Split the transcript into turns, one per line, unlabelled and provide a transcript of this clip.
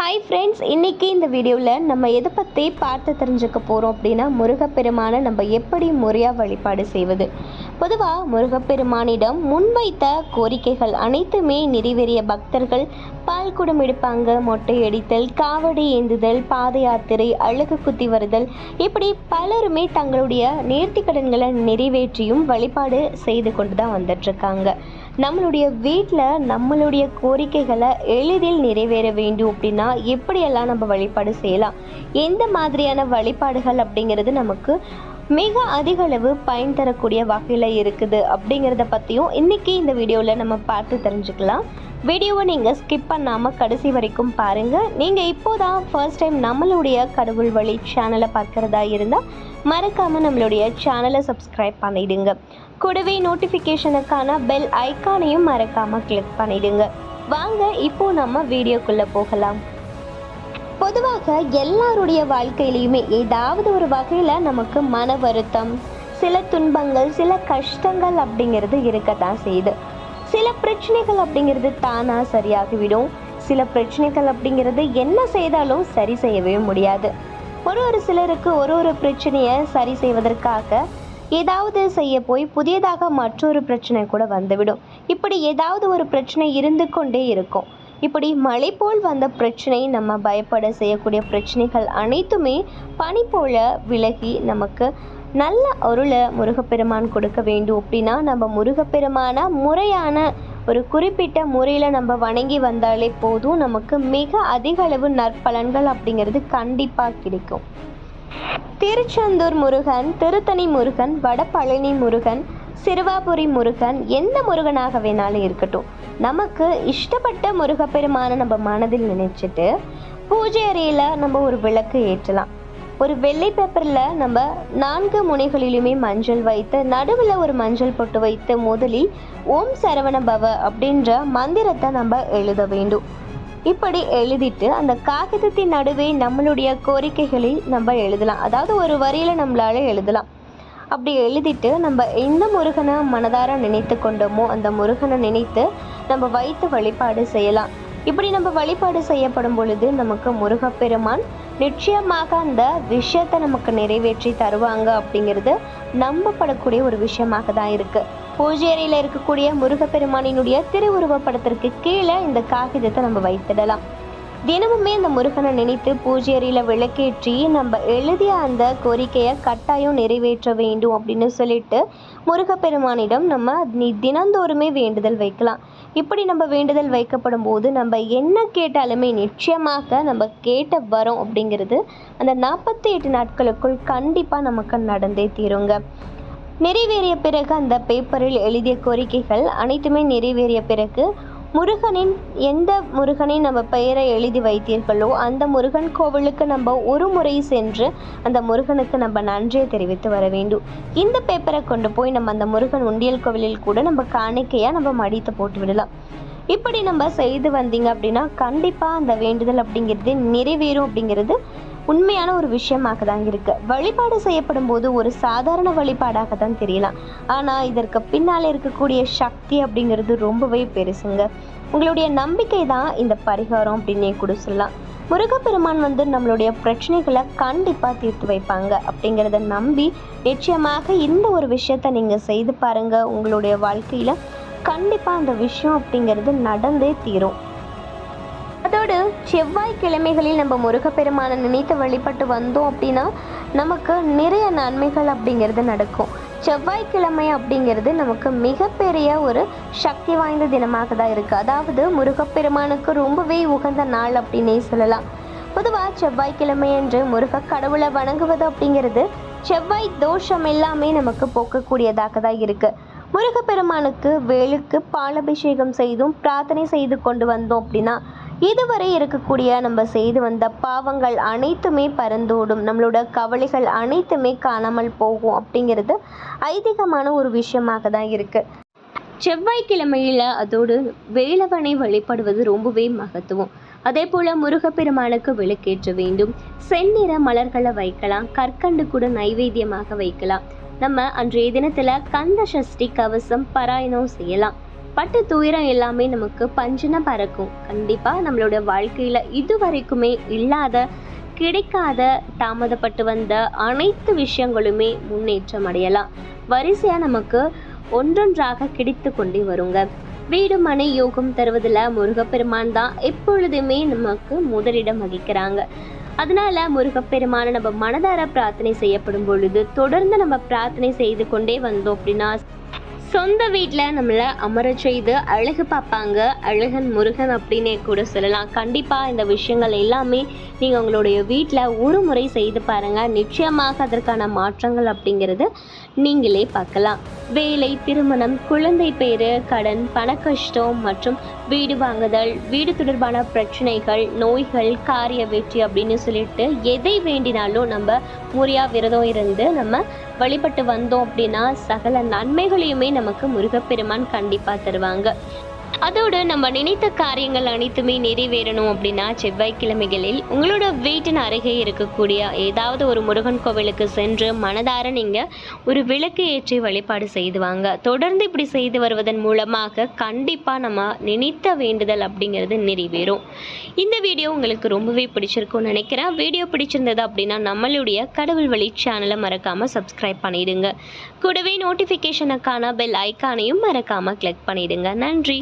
Hi friends இன்றைக்கி இந்த வீடியோவில் நம்ம எதை பற்றி பார்த்து தெரிஞ்சுக்க போகிறோம் அப்படின்னா முருகப்பெருமானை நம்ம எப்படி முறையாக வழிபாடு செய்வது? பொதுவாக முருகப்பெருமானிடம் முன்வைத்த கோரிக்கைகள் அனைத்துமே நிறைவேறிய பக்தர்கள் பால் குடம் எடுப்பாங்க மொட்டை அடித்தல் காவடி ஏந்துதல் பாத யாத்திரை அழகு குத்தி வருதல் இப்படி பலருமே தங்களுடைய நேர்த்தி கடன்களை நிறைவேற்றியும் வழிபாடு செய்து கொண்டு தான் வந்துட்டுருக்காங்க நம்மளுடைய வீட்டில் நம்மளுடைய கோரிக்கைகளை எளிதில் நிறைவேற வேண்டும் அப்படின்னா எப்படியெல்லாம் நம்ம வழிபாடு செய்யலாம்? எந்த மாதிரியான வழிபாடுகள் அப்படிங்கிறது நமக்கு மிக அதிக அளவு பயன் தரக்கூடிய வகையில் இருக்குது அப்படிங்கிறத பற்றியும் இன்றைக்கி இந்த வீடியோவில் நம்ம பார்த்து தெரிஞ்சுக்கலாம். வீடியோவை நீங்கள் ஸ்கிப் பண்ணாமல் கடைசி வரைக்கும் பாருங்கள் நீங்கள் இப்போ தான் ஃபர்ஸ்ட் டைம் நம்மளுடைய கடவுள் வழி சேனலை பார்க்குறதா இருந்தால் மறக்காமல் நம்மளுடைய சேனலை சப்ஸ்கிரைப் பண்ணிவிடுங்க கூடவே நோட்டிஃபிகேஷனுக்கான பெல் ஐக்கானையும் மறக்காமல் கிளிக் பண்ணிவிடுங்க வாங்க இப்போ நம்ம வீடியோக்குள்ளே போகலாம். பொதுவாக எல்லாருடைய வாழ்க்கையிலையுமே ஏதாவது ஒரு வகையில் நமக்கு மன வருத்தம் சில துன்பங்கள் சில கஷ்டங்கள் அப்படிங்கிறது இருக்கத்தான் செய்யுது. சில பிரச்சனைகள் அப்படிங்கிறது தானாக சரியாகிவிடும். சில பிரச்சனைகள் அப்படிங்கிறது என்ன செய்தாலும் சரி செய்யவே முடியாது. ஒரு ஒரு சிலருக்கு ஒரு ஒரு பிரச்சனையை சரி செய்வதற்காக ஏதாவது செய்ய போய் புதியதாக மற்றொரு பிரச்சனை கூட வந்துவிடும். இப்படி ஏதாவது ஒரு பிரச்சனை இருந்து கொண்டே இருக்கும். இப்படி மழை போல் வந்த பிரச்சனை நம்ம பயப்பட செய்யக்கூடிய பிரச்சனைகள் அனைத்துமே பனி போல விலகி நமக்கு நல்ல அருளை முருகப்பெருமான் கொடுக்க வேண்டும். அப்படின்னா நம்ம முருகப்பெருமான முறையான ஒரு குறிப்பிட்ட முறையில் நம்ம வணங்கி வந்தாலே போதும். நமக்கு மிக அதிக அளவு நற்பலன்கள் அப்படிங்கிறது கண்டிப்பாக கிடைக்கும். திருச்செந்தூர் முருகன் திருத்தணி முருகன் வடபழனி முருகன் சிறுவாபுரி முருகன் எந்த முருகனாக வேணாலும் இருக்கட்டும். நமக்கு இஷ்டப்பட்ட முருகப்பெருமானை நம்ம மனதில் நினைச்சிட்டு பூஜை அறையில் நம்ம ஒரு விளக்கு ஏற்றலாம். ஒரு வெள்ளை பேப்பரில் நம்ம நான்கு முனைகளிலுமே மஞ்சள் வைத்து நடுவில் ஒரு மஞ்சள் பொட்டு வைத்து முதலில் ஓம் சரவண பவ அப்படின்ற மந்திரத்தை நம்ம எழுத வேண்டும். இப்படி எழுதிட்டு அந்த காகிதத்தின் நடுவே நம்மளுடைய கோரிக்கைகளை நம்ம எழுதலாம். அதாவது ஒரு வரியில் நம்மளால எழுதலாம். அப்படி எழுதிட்டு நம்ம எந்த முருகனை மனதார நினைத்து கொண்டோமோ அந்த முருகனை நினைத்து நம்ம வைத்து வழிபாடு செய்யலாம். இப்படி நம்ம வழிபாடு செய்யப்படும் பொழுது நமக்கு முருகப்பெருமான் நிச்சயமாக அந்த விஷயத்தை நமக்கு நிறைவேற்றி தருவாங்க அப்படிங்கிறது நம்பப்படக்கூடிய ஒரு விஷயமாக தான் இருக்கு. பூஜேரியில் இருக்கக்கூடிய முருகப்பெருமானினுடைய திருவுருவப் படத்திற்கு கீழே இந்த காகிதத்தை நம்ம வைத்திடலாம். தினமுமே அந்த முருகனை நினைத்து பூஜை அறையில் விளக்கேற்றி நம்ம எழுதிய அந்த கோரிக்கையை கட்டாயம் நிறைவேற்ற வேண்டும் அப்படின்னு சொல்லிட்டு முருகப்பெருமானிடம் நம்ம நீ தினந்தோறுமே வேண்டுதல் வைக்கலாம். இப்படி நம்ம வேண்டுதல் வைக்கப்படும் போது நம்ம என்ன கேட்டாலுமே நிச்சயமாக நம்ம கேட்ட வரோம் அப்படிங்கிறது அந்த நாற்பத்தி எட்டு நாட்களுக்குள் கண்டிப்பாக நமக்கு நடந்தே தீருங்க. நிறைவேறிய பிறகு அந்த பேப்பரில் எழுதிய கோரிக்கைகள் அனைத்துமே நிறைவேறிய பிறகு முருகனின் எந்த முருகனின் நம்ம பெயரை எழுதி வைத்தீர்களோ அந்த முருகன் கோவிலுக்கு நம்ம ஒரு முறை சென்று அந்த முருகனுக்கு நம்ம நன்றியை தெரிவித்து வர வேண்டும். இந்த பேப்பரை கொண்டு போய் நம்ம அந்த முருகன் உண்டியல் கோவிலில் கூட நம்ம காணிக்கையாக நம்ம மடித்து போட்டு விடலாம். இப்படி நம்ம செய்து வந்தீங்க அப்படின்னா கண்டிப்பாக அந்த வேண்டுதல் அப்படிங்கிறது நிறைவேறும் அப்படிங்கிறது உண்மையான ஒரு விஷயமாக தான் இருக்கு. வழிபாடு செய்யப்படும் போது ஒரு சாதாரண வழிபாடாக தான் தெரியலாம். ஆனால் இதற்கு பின்னால் இருக்கக்கூடிய சக்தி அப்படிங்கிறது ரொம்பவே பெருசுங்க. உங்களுடைய நம்பிக்கை தான் இந்த பரிகாரம் அப்படின்னே கூட சொல்லலாம். முருகப்பெருமான் வந்து நம்மளுடைய பிரச்சனைகளை கண்டிப்பாக தீர்த்து வைப்பாங்க அப்படிங்கிறத நம்பி நிச்சயமாக இந்த ஒரு விஷயத்தை நீங்கள் செய்து பாருங்கள் உங்களுடைய வாழ்க்கையில் கண்டிப்பாக அந்த விஷயம் அப்படிங்கிறது நடந்தே தீரும். அதோடு செவ்வாய்க்கிழமைகளில் நம்ம முருகப்பெருமானை நினைத்து வழிபட்டு வந்தோம் அப்படின்னா நமக்கு நிறைய நன்மைகள் அப்படிங்கிறது நடக்கும். செவ்வாய்க்கிழமை அப்படிங்கிறது நமக்கு மிகப்பெரிய ஒரு சக்தி வாய்ந்த தினமாக தான் இருக்குது அதாவது முருகப்பெருமானுக்கு ரொம்பவே உகந்த நாள் அப்படின்னே சொல்லலாம். பொதுவாக செவ்வாய்க்கிழமை என்று முருக கடவுளை வணங்குவது அப்படிங்கிறது செவ்வாய் தோஷம் எல்லாமே நமக்கு போக்கக்கூடியதாக தான் இருக்குது முருகப்பெருமானுக்கு வேலுக்கு பாலபிஷேகம் செய்தும் பிரார்த்தனை செய்து கொண்டு வந்தோம் அப்படின்னா இதுவரை இருக்கக்கூடிய நம்ம செய்து வந்த பாவங்கள் அனைத்துமே பறந்தோடும். நம்மளோட கவலைகள் அனைத்துமே காணாமல் போகும் அப்படிங்கிறது ஐதீகமான ஒரு விஷயமாக தான் இருக்குது செவ்வாய்க்கிழமையில் அதோடு வேலவனை வழிபடுவது ரொம்பவே மகத்துவம். அதே போல் முருகப்பெருமானுக்கு விளக்கேற்ற வேண்டும். செந்நிற மலர்களை வைக்கலாம். கற்கண்டு கூட நைவேத்தியமாக வைக்கலாம். நம்ம அன்றைய தினத்தில் கந்த சஷ்டி கவசம் பாராயணம் செய்யலாம். பட்ட துயரம் எல்லாமே நமக்கு பஞ்சுன பறக்கும். கண்டிப்பாக நம்மளோட வாழ்க்கையில் இது வரைக்குமே இல்லாத கிடைக்காத தாமதப்பட்டு வந்த அனைத்து விஷயங்களுமே முன்னேற்றம் அடையலாம். வரிசையாக நமக்கு ஒன்றொன்றாக கிடைத்து கொண்டே வருங்க. வீடு மனை யோகம் தருவதில் முருகப்பெருமான் தான் எப்பொழுதுமே நமக்கு முதலிடம் வகிக்கிறாங்க. அதனால முருகப்பெருமானை நம்ம மனதார பிரார்த்தனை செய்யப்படும் பொழுது தொடர்ந்து நம்ம பிரார்த்தனை செய்து கொண்டே வந்தோம் அப்படின்னா சொந்த வீட்டில் நம்மளை அமர செய்து அழகு பார்ப்பாங்க. அழகன் முருகன் அப்படின்னே கூட சொல்லலாம். கண்டிப்பாக இந்த விஷயங்கள் எல்லாமே நீங்கள் உங்களுடைய வீட்டில் ஒரு முறை செய்து பாருங்கள் நிச்சயமாக அதற்கான மாற்றங்கள் அப்படிங்கிறது நீங்களே பார்க்கலாம். வேலை திருமணம் குழந்தை பேரு கடன் பண கஷ்டம் மற்றும் வீடு வாங்குதல் வீடு தொடர்பான பிரச்சனைகள் நோய்கள் காரிய வெற்றி அப்படின்னு சொல்லிட்டு எதை வேண்டினாலும் நம்ம முறையாக விரதம் இருந்து நம்ம வழிபட்டு வந்தோம் அப்படின்னா சகல நன்மைகளையுமே நமக்கு முருகப்பெருமான் கண்டிப்பாக தருவாங்க. அதோடு நம்ம நினைத்த காரியங்கள் அனைத்துமே நிறைவேறணும் அப்படின்னா செவ்வாய்க்கிழமைகளில் உங்களோட வீட்டின் அருகே இருக்கக்கூடிய ஏதாவது ஒரு முருகன் கோவிலுக்கு சென்று மனதார நீங்கள் ஒரு விளக்கு ஏற்றி வழிபாடு செய்துவாங்க தொடர்ந்து இப்படி செய்து வருவதன் மூலமாக கண்டிப்பாக நம்ம நினைத்த வேண்டுதல் அப்படிங்கிறது நிறைவேறும். இந்த வீடியோ உங்களுக்கு ரொம்பவே பிடிச்சிருக்கும்னு நினைக்கிறேன். வீடியோ பிடிச்சிருந்தது அப்படின்னா நம்மளுடைய கடவுள் வழி சேனலை மறக்காமல் சப்ஸ்கிரைப் பண்ணிடுங்க. கூடவே நோட்டிஃபிகேஷனுக்கான பெல் ஐக்கானையும் மறக்காமல் கிளிக் பண்ணிடுங்க. நன்றி.